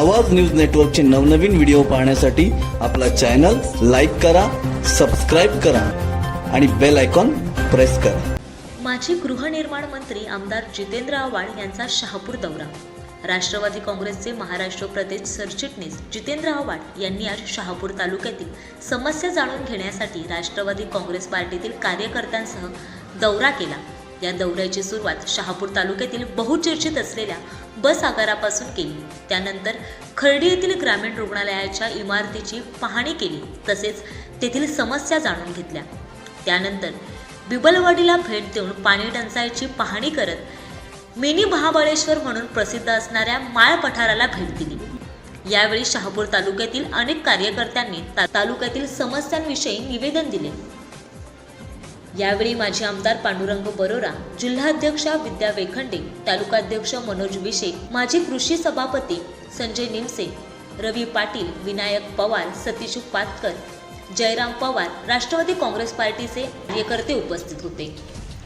आवाज न्यूज नेटवर्कचे नवनवीन व्हिडिओ पाहण्यासाठी आपला चॅनल लाईक करा सबस्क्राईब करा आणि बेल आयकॉन प्रेस करा. माजी गृहनिर्माण मंत्री आमदार जितेंद्र आव्हाड यांचा शहापूर दौरा. राष्ट्रवादी काँग्रेसचे महाराष्ट्र प्रदेश सरचिटणीस जितेंद्र आव्हाड यांनी आज शहापूर तालुक्यातील समस्या जाणून घेण्यासाठी राष्ट्रवादी काँग्रेस पार्टीतील कार्यकर्त्यांसह दौरा केला. या दौऱ्याची सुरुवात शहापूर तालुक्यातील बहुचर्चित असलेल्या बस आगारापासून केली. त्यानंतर खर्डी येथील ग्रामीण रुग्णालयाच्या इमारतीची पाहणी केली तसेच तेथील समस्या जाणून घेतल्या. त्यानंतर बिबलवाडीला भेट देऊन पाणी टंचाईची पाहणी करत मिनी महाबळेश्वर म्हणून प्रसिद्ध असणाऱ्या माळ पठाराला भेट दिली. यावेळी शहापूर तालुक्यातील अनेक कार्यकर्त्यांनी ता- तालुक्यातील समस्यांविषयी निवेदन दिले. यावेळी माजी आमदार पांडुरंग बरोरा जिल्हाध्यक्षा विद्या वेखंडे तालुकाध्यक्ष मनोज विशे माजी कृषी सभापती संजय निमसे रवी पाटील विनायक पवार सतीश पातकर जयराम पवार राष्ट्रवादी काँग्रेस पार्टीचे कार्यकर्ते उपस्थित होते.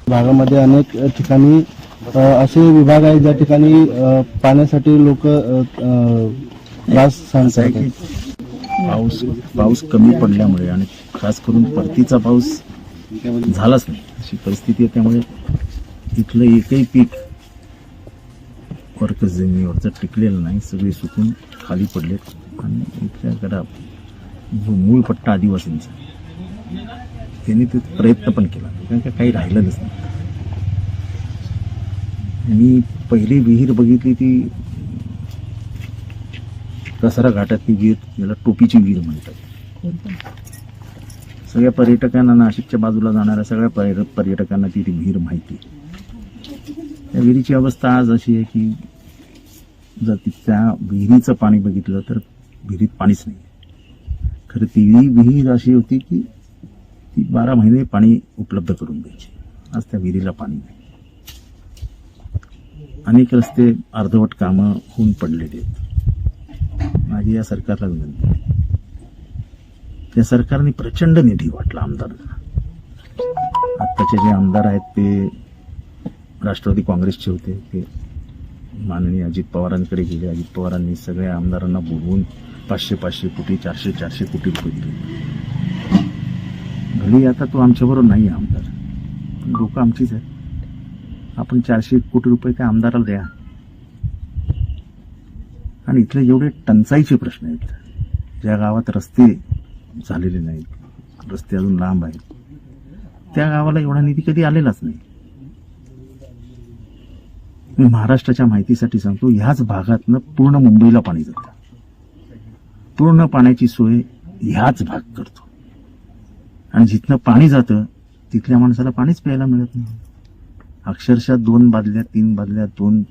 भागामध्ये अनेक ठिकाणी असे विभाग आहेत ज्या ठिकाणी पाण्यासाठी लोक त्रास पाऊस पाऊस कमी पडल्यामुळे आणि खास करून परतीचा पाऊस झालाच नाही. अशी परिस्थिती आहे. त्यामुळे तिथलं एकही पीक वर्क जमिनीवरचं टिकलेलं नाही. सगळे सुकून खाली पडलेत. आणि इथल्या जो मूळ पट्टा आदिवासींचा त्यांनी ते प्रयत्न पण केला. कारण का काही राहिलंच नाही. मी पहिली विहीर बघितली ती कसारा घाटातली विहीर याला टोपीची विहीर म्हणतात. सगळ्या पर्यटकांना नाशिकच्या बाजूला जाणाऱ्या सगळ्या पर्य पर्यटकांना ती विहीर माहिती त्या विहिरीची अवस्था आज अशी आहे की जर ती त्या विहिरीचं पाणी बघितलं तर विहिरीत पाणीच नाही खरं ती विहीर अशी होती की ती बारा महिने पाणी उपलब्ध करून द्यायची. आज त्या विहिरीला पाणी नाही. अनेक रस्ते अर्धवट कामं होऊन पडलेले आहेत. माझी या सरकारला विनंती आहे. त्या सरकारने प्रचंड निधी वाटला आमदारांना. आत्ताचे जे आमदार आहेत ते राष्ट्रवादी काँग्रेसचे होते ते माननीय अजित पवारांकडे गेले. अजित पवारांनी सगळ्या आमदारांना बोलवून पाचशे पाचशे कोटी चारशे चारशे कोटी रुपये दिले. भले आता तो आमच्याबरोबर नाही आहे आमदार. पण लोक आमचीच आहेत. आपण चारशे कोटी रुपये त्या आमदाराला द्या. आणि इथले एवढे टंचाईचे प्रश्न आहेत. ज्या गावात रस्ते झालेले नाहीत रस्ते अजून लांब आहेत. त्या गावाला एवढा निधी कधी आलेलाच नाही. मी महाराष्ट्राच्या माहितीसाठी सांगतो ह्याच भागातनं पूर्ण मुंबईला पाणी जातं. पूर्ण पाण्याची सोय ह्याच भाग करतो. आणि जिथनं पाणी जातं तिथल्या माणसाला पाणीच प्यायला मिळत नाही. अक्षरशः दोन बादल्या तीन बादल्या दोन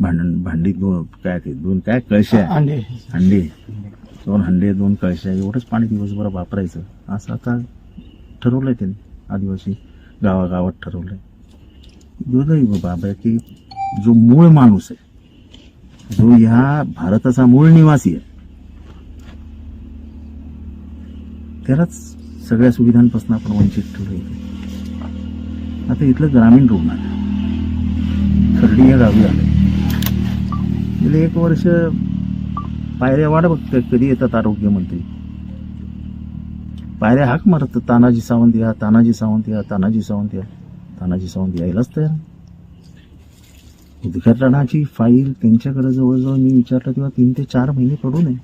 भांड भांडी दोन काय ते दोन काय कळशा अंडे. हंडे दोन हंडे दोन कळशा एवढंच पाणी दिवसभर वापरायचं. असं आता ठरवलंय त्यांनी आदिवासी गावागावात ठरवलंय. दुर्दैव बाब आहे की जो मूळ माणूस आहे जो ह्या भारताचा मूळ निवासी आहे त्यालाच सगळ्या सुविधांपासून आपण वंचित ठेवलं आता इथलं ग्रामीण रुग्णालय खर्डी या गावी आलंय. गेले एक वर्ष पायऱ्या वाढ बघतोय कधी येतात आरोग्यमंत्री पायऱ्या हाक मारत तानाजी सावंत या तानाजी सावंत या तानाजी सावंत या. तानाजी सावंत यायलाच तयार. उद्घाटनाची फाईल त्यांच्याकडे जवळजवळ मी विचारलं तेव्हा तीन ते चार महिने पडू नये.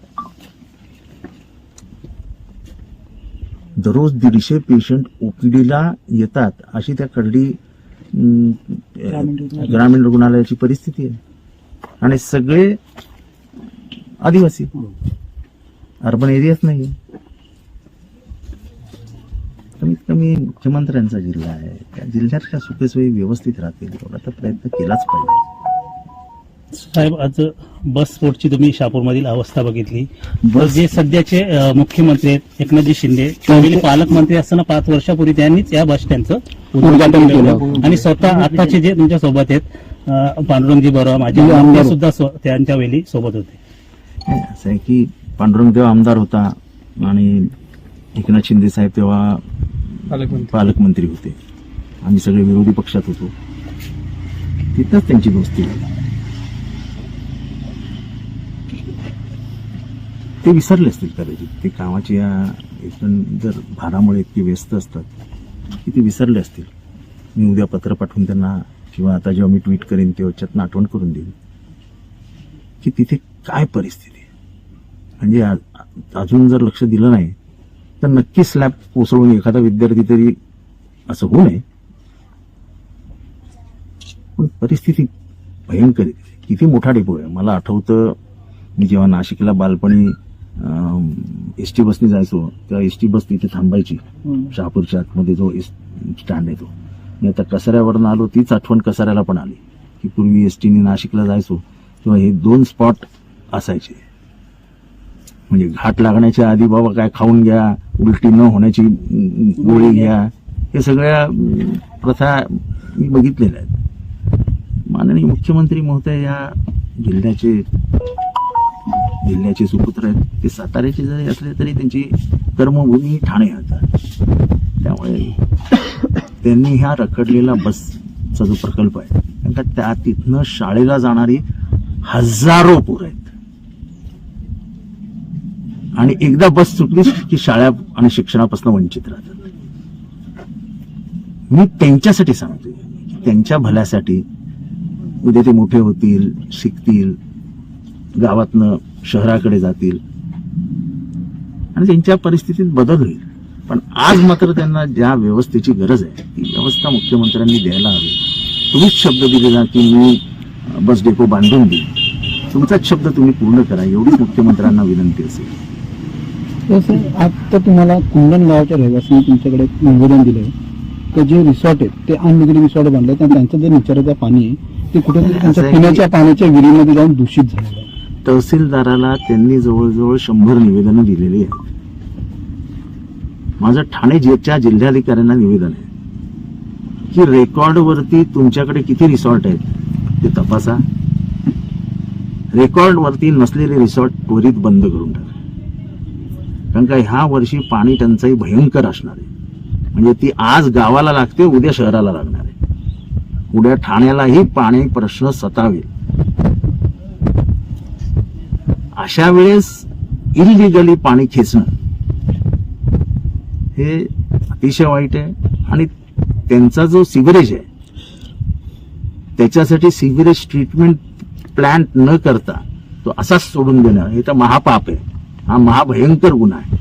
दररोज दीडशे पेशंट ओपीडीला येतात अशी त्या कर्डी अं, ग्रामीण रुग्णालयाची परिस्थिती आहे. आणि सगळे आदिवासी. अर्बन एरियाच नाही कमीत कमी मुख्यमंत्र्यांचा जिल्हा आहे. त्या जिल्ह्यात सुखसोयी व्यवस्थित राहतील एवढा तर प्रयत्न केलाच पाहिजे. साहेब आज बस स्फोटची तुम्ही शापूरमधील अवस्था बघितली. बस- जे सध्याचे अ, मुख्यमंत्री आहेत एकनाथजी शिंदे त्यावेळी पालकमंत्री असताना पाच वर्षापूर्वी त्यांनीच या बस स्टँडचं उद्घाटन केलं. आणि स्वतः आताचे जे तुमच्यासोबत आहेत पांडुरंगजी बरोबर माझे आमदार सुद्धा त्यांच्या वेळी सोबत होते. हे असं आहे की पांडुरंग तेव्हा आमदार होता आणि एकनाथ शिंदे साहेब तेव्हा पालकमंत्री. होते. आम्ही सगळे विरोधी पक्षात होतो. तिथंच त्यांची दोस्ती ते विसरले असतील कदाचित. ते कामाची या एकूण जर भारामुळे इतके व्यस्त असतात की ते विसरले असतील. मी उद्या पत्र पाठवून त्यांना किंवा आता जेव्हा मी ट्विट करेन तेव्हा त्याच्यातनं आठवण करून देईन की तिथे काय परिस्थिती आहे. म्हणजे अजून जर लक्ष दिलं नाही तर नक्की स्लॅब कोसळून एखादा विद्यार्थी तरी असं होऊ नये. पण परिस्थिती भयंकर आहे. किती मोठा डेपो आहे. मला आठवतं मी जेव्हा नाशिकला बालपणी एस टी बसने जायचो तेव्हा एस टी बस तिथे थांबायची. शहापूरच्या आतमध्ये जो स्टँड आहे तो. नाही तर कसाऱ्यावरनं आलो तीच आठवण कसाऱ्याला पण आली की पूर्वी एस टीने नाशिकला जायचो तेव्हा हे दोन स्पॉट असायचे. म्हणजे घाट लागण्याच्या आधी बाबा काय खाऊन घ्या उलटी न होण्याची गोळी घ्या हे सगळ्या प्रथा मी बघितलेल्या आहेत. माननीय मुख्यमंत्री महोदय या जिल्ह्याचे जिल्ह्याचे सुपुत्र आहेत. ते साताऱ्याचे जरी असले तरी त्यांची कर्मभूमी ठाणे आता. त्यामुळे त्यांनी ह्या रखडलेला बसचा जो प्रकल्प आहे कारण का त्या तिथनं शाळेला जाणारी हजारो पोरं आहेत. आणि एकदा बस सुटली की शाळा आणि शिक्षणापासून वंचित राहतात. मी त्यांच्यासाठी सांगतोय त्यांच्या भल्यासाठी उद्या ते मोठे होतील शिकतील गावातनं शहराकडे जातील. आणि त्यांच्या परिस्थितीत बदल होईल. पण आज मात्र त्यांना ज्या व्यवस्थेची गरज आहे ती व्यवस्था मुख्यमंत्र्यांनी द्यायला हवी. तुम्हीच शब्द दिलेला की मी बस डेपो बांधून देईन. तुमचाच शब्द तुम्ही पूर्ण करा एवढीच मुख्यमंत्र्यांना विनंती असेल. आता तुम्हाला कुंडण गावाच्या रहिवासींनी तुमच्याकडे निवेदन दिलंय. तर जे रिसॉर्ट आहेत ते अनलिगली रिसॉर्ट बांधले आणि त्यांचं जे निचराचं पाणी आहे ते कुठेतरी त्यांच्या पिण्याच्या पाण्याच्या विहिरीमध्ये जाऊन दूषित झालेलं आहे. तहसीलदाराला त्यांनी जवळजवळ शंभर निवेदनं दिलेली आहेत. माझं ठाणे जिल्ह्याच्या जिल्हाधिकाऱ्यांना निवेदन आहे. की रेकॉर्डवरती तुमच्याकडे किती रिसॉर्ट आहेत ते तपासा. रेकॉर्डवरती नसलेले रिसॉर्ट त्वरित बंद करून टाका. कारण का ह्या वर्षी पाणी टंचाई भयंकर असणार आहे. म्हणजे ती आज गावाला लागते उद्या शहराला लागणार आहे. उद्या ठाण्यालाही पाणी प्रश्न सतावेल. अशा वेळेस इलिगली पाणी खेचणं हे अतिशय वाईट आहे आणि त्यांचा जो सिवरेज आहे त्याच्यासाठी सिवरेज ट्रीटमेंट प्लॅन्ट न करता तो असाच सोडून देणं हे तर महापाप आहे. हा महाभयंकर गुन्हा आहे.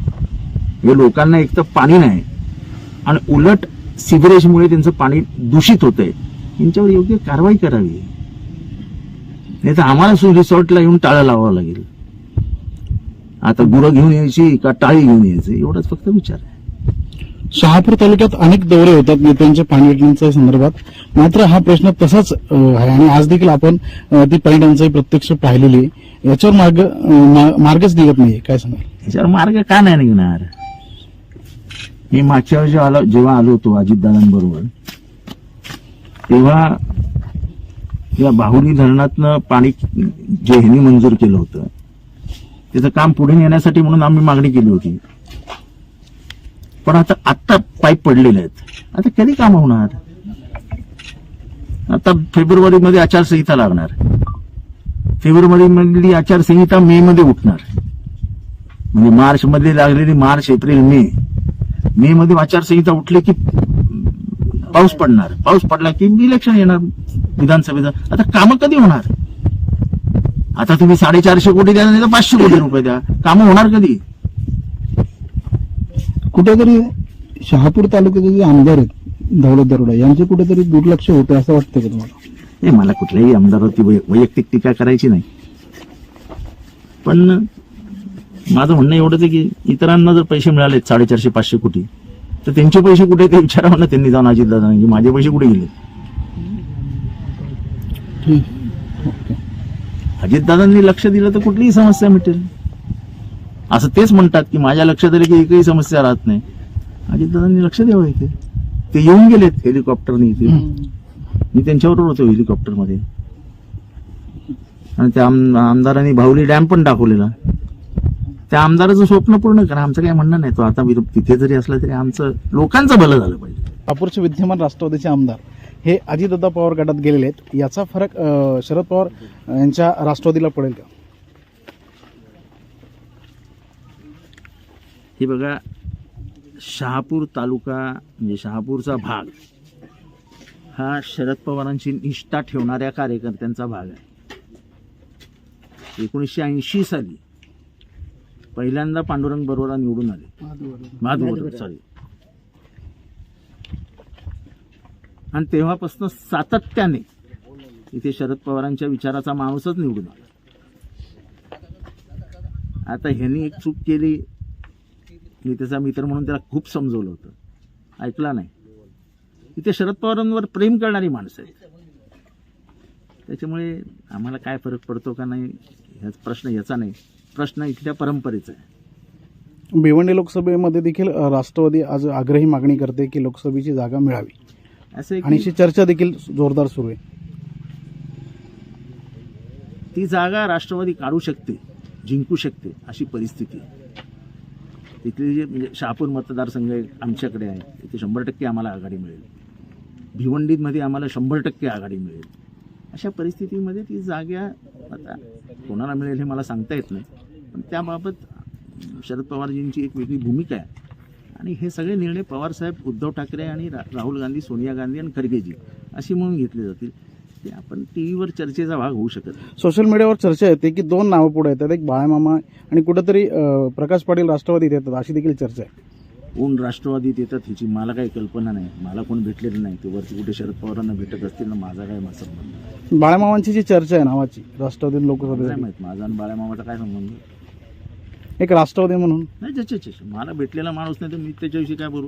हे लोकांना एक तर पाणी नाही आणि उलट सिवरेजमुळे त्यांचं पाणी दूषित होतंय. यांच्यावर योग्य कारवाई करावी. नाही तर आम्हाला रिसॉर्टला येऊन टाळं लावावं लागेल. आता गुरं घेऊन यायची का टाळी घेऊन यायची एवढाच फक्त विचार आहे. शहापूर तालुक्यात अनेक दौरे होतात नेत्यांच्या पाणी संदर्भात. मात्र हा प्रश्न तसाच आहे आणि आज देखील आपण ती पाणीटंचाई प्रत्यक्ष पाहिलेली याच्यावर मार्ग मार्गच निघत नाही काय सांगाल? याच्यावर मार्ग का नाही निघणार? मी मागच्या वेळी जेव्हा आलो जेव्हा आलो होतो अजितदादांबरोबर तेव्हा या बाहुली धरणातनं पाणी जे ह्यांनी मंजूर केलं होतं त्याचं काम पुढे नेण्यासाठी म्हणून आम्ही मागणी केली होती. पण आता आत्ता पाईप पडलेले आहेत. आता कधी काम होणार? आता फेब्रुवारी मध्ये आचारसंहिता लागणार. फेब्रुवारी मधली आचारसंहिता मे मध्ये उठणार. म्हणजे मार्च मध्ये लागलेली मार्च एप्रिल मे. मे मध्ये आचारसंहिता उठली की पाऊस पडणार. पाऊस पडला की इलेक्शन येणार विधानसभेचं. आता कामं कधी होणार? आता तुम्ही साडेचारशे कोटी द्या नाही तर पाचशे कोटी रुपये द्या. कामं होणार कधी? कुठेतरी शहापूर तालुक्याचे जे आमदार आहेत दौलत दरोडा यांचे कुठेतरी दुर्लक्ष होते असं वाटतं का तुम्हाला? नाही मला कुठल्याही आमदारावरती वै- वैयक्तिक टीका करायची नाही. पण माझं म्हणणं एवढंच आहे की इतरांना जर पैसे मिळाले साडेचारशे पाचशे कोटी तर त्यांचे पैसे कुठे ते विचारावं ना त्यांनी जाऊन अजितदादा की माझे पैसे कुठे गेले? अजितदादांनी लक्ष दिलं तर कुठलीही समस्या मिटेल. असं तेच म्हणतात की माझ्या लक्षात आलं की एकही समस्या राहत नाही. अजितदादांनी लक्ष द्यावं इथे. ते येऊन गेलेत हेलिकॉप्टरने इथे. मी त्यांच्याबरोबर होतो हेलिकॉप्टरमध्ये. आणि त्या आम- आमदारांनी भाऊली डॅम पण दाखवलेला. त्या आमदाराचं स्वप्न पूर्ण करा. आमचं काही म्हणणं नाही. तो आता तिथे जरी असला तरी आमचं लोकांचं भलं झालं पाहिजे. शहापूरचे विद्यमान राष्ट्रवादीचे आमदार हे अजितदादा पवार गटात गेलेले आहेत. याचा फरक शरद पवार यांच्या राष्ट्रवादीला पडेल का? हे बघा शहापूर तालुका म्हणजे शहापूरचा भाग हा शरद पवारांची निष्ठा ठेवणाऱ्या कार्यकर्त्यांचा भाग आहे. एकोणीसशे ऐंशी साली पहिल्यांदा पांडुरंग बरोबर निवडून आले. महादूर सॉरी आणि तेव्हापासून सातत्याने इथे शरद पवारांच्या विचाराचा माणूसच निवडून आला. आता ह्यांनी एक चूक केली मी त्याचा मित्र म्हणून त्याला खूप समजवलं होतं. ऐकला नाही. इथे शरद पवारांवर प्रेम करणारी माणसं आहेत. त्याच्यामुळे आम्हाला काय फरक पडतो का नाही ह्याच प्रश्न याचा नाही. प्रश्न इथल्या परंपरेचा आहे. भिवंडी लोकसभेमध्ये देखील राष्ट्रवादी आज आग्रही मागणी करते की लोकसभेची जागा मिळावी. असं आणि अशी चर्चा देखील जोरदार सुरू आहे. ती जागा राष्ट्रवादी काढू शकते जिंकू शकते अशी परिस्थिती आहे. तिथले जे म्हणजे शहापूर मतदारसंघ आहे, आमच्याकडे आहे तिथे शंभर टक्के आम्हाला आघाडी मिळेल. भिवंडीमध्ये आम्हाला शंभर टक्के आघाडी मिळेल. अशा परिस्थितीमध्ये ती जाग्या आता कोणाला मिळेल हे मला सांगता येत नाही पण त्याबाबत शरद पवारजींची एक वेगळी भूमिका आहे. आणि हे सगळे निर्णय पवारसाहेब उद्धव ठाकरे आणि रा राहुल गांधी सोनिया गांधी आणि खरगेजी अशी म्हणून घेतले जातील. ते आपण टी व्हीवर चर्चेचा भाग होऊ शकत नाही. सोशल मीडियावर चर्चा येते की दोन नावं पुढे येतात एक बाळामामा आणि कुठेतरी अ, प्रकाश पाटील राष्ट्रवादीत येतात अशी देखील चर्चा आहे. कोण राष्ट्रवादीत येतात ह्याची मला काही कल्पना नाही. मला कोण भेटलेलं नाही. ते वरती कुठे शरद पवारांना भेटत असतील ना माझा काय मा- संबंध नाही. बाळामामांची जी चर्चा आहे नावाची राष्ट्रवादी मला नाही लोकसभेसाठी माहीत माझा आणि बाळामामाचा काय संबंध? एक राष्ट्रवादी म्हणून. नाही ज्याच्या मला भेटलेला माणूस नाही तर मी त्याच्याविषयी काय बोलू?